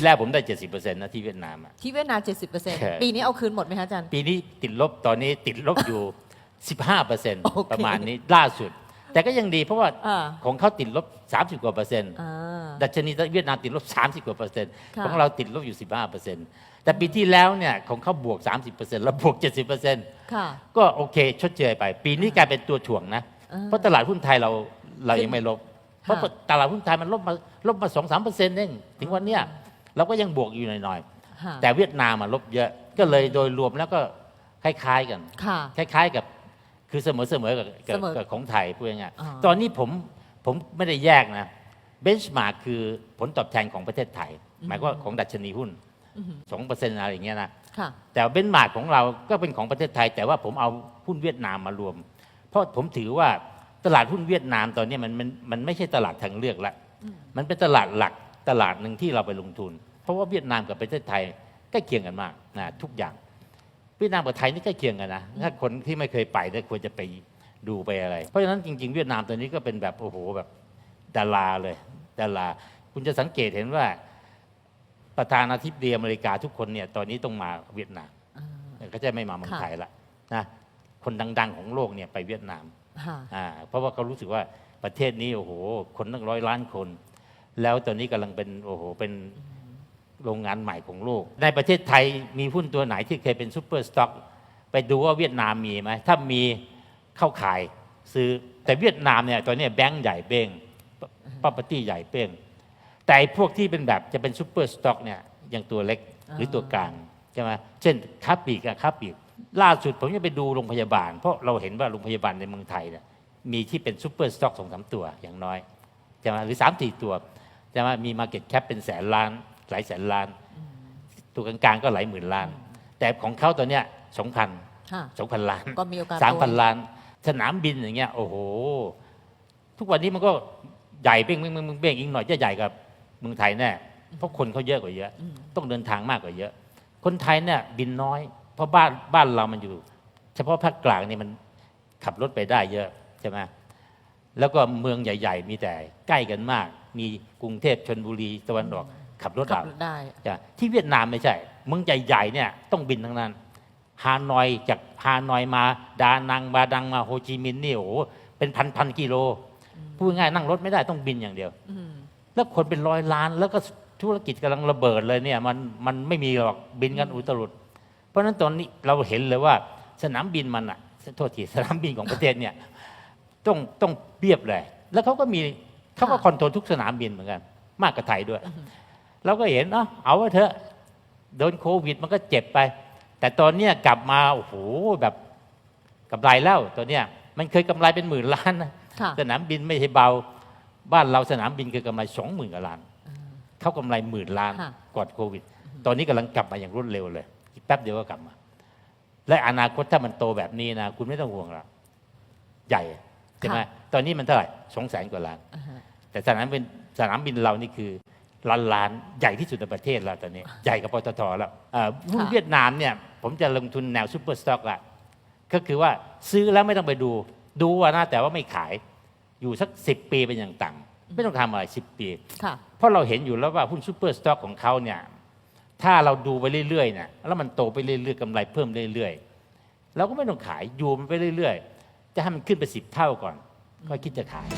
ที่แล้วผมได้ 70%นะที่เวียดนามอะ ที่เวียดนามใช่70%ปีนี้เอาคืนหมดไหมคะอาจารย์ ปีนี้ติดลบตอนนี้ติดลบอยู่ 15%โอเคประมาณนี้ล่าสุด แต่ก็ยังดีเพราะว่าอ่า ของเขาติดลบ 30 กว่าเปอร์เซ็นต์อ่า ดัชนีเวียดนามติดลบ 30 กว่าเปอร์เซ็นต์ค่ะ ของเราติดลบอยู่ 15เปอร์เซ็นต์แต่ปีที่แล้วเนี่ยของเขาบวก 30เปอร์เซ็นต์แล้วบวก 70เปอร์เซ็นต์ค่ะ ก็โอเคชดเชยไป ปีนี้กลายเป็นตัวถ่วงนะ อ่าเพราะตลาดหุ้นไทยเราเรายังไม่ลบ เพราะค่ะตลาดหุ้นไทยมันลบมาลบมาสองสามเปอร์เซ็นต์เองถึงวันเนี้ย เราก็ยังบวกอยู่หน่อยค่ะๆแต่เวียดนามมันลบเยอะ ก็เลยโดยรวมแล้วก็คล้ายๆกันค่ะคล้าย ๆกับคือเสมอเสมอๆกับกับเสมอกับของไทยพูดง่ายอ่าๆตอนนี้ผมผมไม่ได้แยกนะเบนช์มาร์กคือผลตอบแทนของประเทศไทย หมายความว่าของดัชนีหุ้นอือหือสองเปอร์เซ็นต์อะไรอย่างเงี้ยนะค่ะแต่เบนช์มาร์กของเราก็เป็นของประเทศไทย แต่ว่าผมเอาหุ้นเวียดนามมารวม เพราะผมถือว่าตลาดหุ้นเวียดนามตอนนี้มันมันมันไม่ใช่ตลาดทางเลือกละมันเป็นตลาดหลัก ตลาดหนึ่งที่เราไปลงทุน เพราะว่าเวียดนามกับประเทศไทยใกล้เคียงกันมากนะทุกอย่างเวียดนามกับไทยนี่ใกล้เคียงกันนะถ้าคนที่ไม่เคยไปเนี่ยควรจะไปดูไปอะไร เพราะฉะนั้นจริง ๆ เวียดนามตัวนี้ก็เป็นแบบโอ้โหแบบดาราเลยดาราคุณจะสังเกตเห็นว่าประธานาธิบดีอเมริกาทุกคนเนี่ยตอนนี้ต้องมาเวียดนามอ่าก็จะไม่มาเมืองค่ะไทยละนะคนดัง ๆ ของโลกเนี่ยไปเวียดนามค่ะอ่าเพราะว่าเขารู้สึกว่าประเทศนี้โอ้โห คนตั้งร้อยล้านคน แล้วตอนนี้กำลังเป็นโอ้โหเป็นโรงงานใหม่ของโลก ในประเทศไทยมีหุ้นตัวไหนที่เคยเป็นซูเปอร์สต็อกไปดูว่าเวียดนามมีไหมถ้ามีเข้าขายซื้อแต่เวียดนามเนี่ยตอนนี้แบงก์ใหญ่เป้ง property ใหญ่เป้งแต่ไอ้พวกที่เป็นแบบจะเป็นซูเปอร์สต็อกเนี่ยยังตัวเล็กหรือตัวกลางใช่ไหมเช่นค้าปลีกกับค้าปลีกล่าสุดผมยังไปดูโรงพยาบาล เพราะเราเห็นว่าโรงพยาบาลในเมืองไทยเนี่ยมีที่เป็นซูเปอร์สต็อกสองสามตัวอย่างน้อยใช่ไหมหรือสามสี่ตัว ใช่ไหมมีมาเก็ตแคปเป็นแสนล้าน หลายแสนล้านตัวกลางๆก็หลายหมื่นล้าน แต่ของเขาตัวเนี้ยสองพันค่ะสองพันล้านก็มีโอกาสสามพันโตล้าน สนามบินอย่างเงี้ยโอ้โห ทุกวันนี้มันก็ใหญ่เป้งเป้งเป้งเป้งอีกหน่อยจะใหญ่กับเมืองไทยแน่เพราะคนเขาเยอะกว่าเยอะอืมต้องเดินทางมากกว่าเยอะ คนไทยเนี่ยบินน้อย เพราะบ้านบ้านเรามันอยู่ เฉพาะภาคกลางนี่มันขับรถไปได้เยอะใช่ไหมแล้วก็เมืองใหญ่ ๆ มีแต่ใกล้กันมาก มีกรุงเทพชนบุรีตะวันออกขับรถขับเอารถได้ จ้ะที่เวียดนามไม่ใช่เมืองใหญ่ๆเนี่ยต้องบินทั้งนั้น ฮานอยจากฮานอยมาดานังบาดังมาโฮจิมินห์นี่โอ้โหเป็นพันพันๆกิโลพูดง่ายๆนั่งรถไม่ได้ต้องบินอย่างเดียว อืม แล้วคนเป็นร้อยล้าน แล้วก็ธุรกิจกำลังระเบิดเลยเนี่ยมันมันไม่มีหรอกบินกันอุตรุด เพราะฉะนั้นตอนนี้เราเห็นเลยว่าสนามบินมันอะโทษทีสนามบินของประเทศเนี่ย ต้องต้องเรียบเลย แล้วเขาก็มี เขาก็ค่ะคอนโทรลทุกสนามบินเหมือนกัน มากกว่าไทยด้วย เราก็เห็นเนาะเอาไว้เถอะโดนโควิดมันก็เจ็บไป แต่ตอนเนี้ยกลับมาโอ้โหแบบกำไรแล้วตัวเนี้ยมันเคยกำไรเป็นหมื่นล้านนะค่ะสนามบินไม่ใช่เบา บ้านเราสนามบินเคยกำไรสองหมื่นกว่าล้านเขากำไรหมื่นล้านค่ะก่อนโควิด ตอนนี้กำลังกลับมาอย่างรวดเร็วเลยอีกแป๊บเดียวก็กลับมา และอนาคตถ้ามันโตแบบนี้นะคุณไม่ต้องห่วงหรอกใหญ่ใช่ไหมค่ะตอนนี้มันเท่าไหร่สองแสนกว่าล้านอ่าฮะ แต่สนามบินสนามบินเรานี่คือล้านล้านใหญ่ที่สุดในประเทศแล้วตอนนี้ ใหญ่กับปตทแล้วเอ่อหุ้นค่ะเวียดนามเนี่ยผมจะลงทุนแนวซูเปอร์สต็อกละก็คือว่าซื้อแล้วไม่ต้องไปดู ดูว่านะแต่ว่าไม่ขายอยู่สักสิปีเป็นอย่างต่ำไม่ต้องทำอะไรสิปีค่ะเพราะเราเห็นอยู่แล้วว่าหุ้นซูเปอร์สต็อกของเขาเนี่ยถ้าเราดูไปเรื่อยๆเนี่ยแล้วมันโตไปเรื่อยๆกำไรเพิ่มเรื่อยๆเราก็ไม่ต้องขายอยู่มันไปเรื่อยๆ จะให้มันขึ้นไปสิบเท่าก่อนก็คิดจะขาย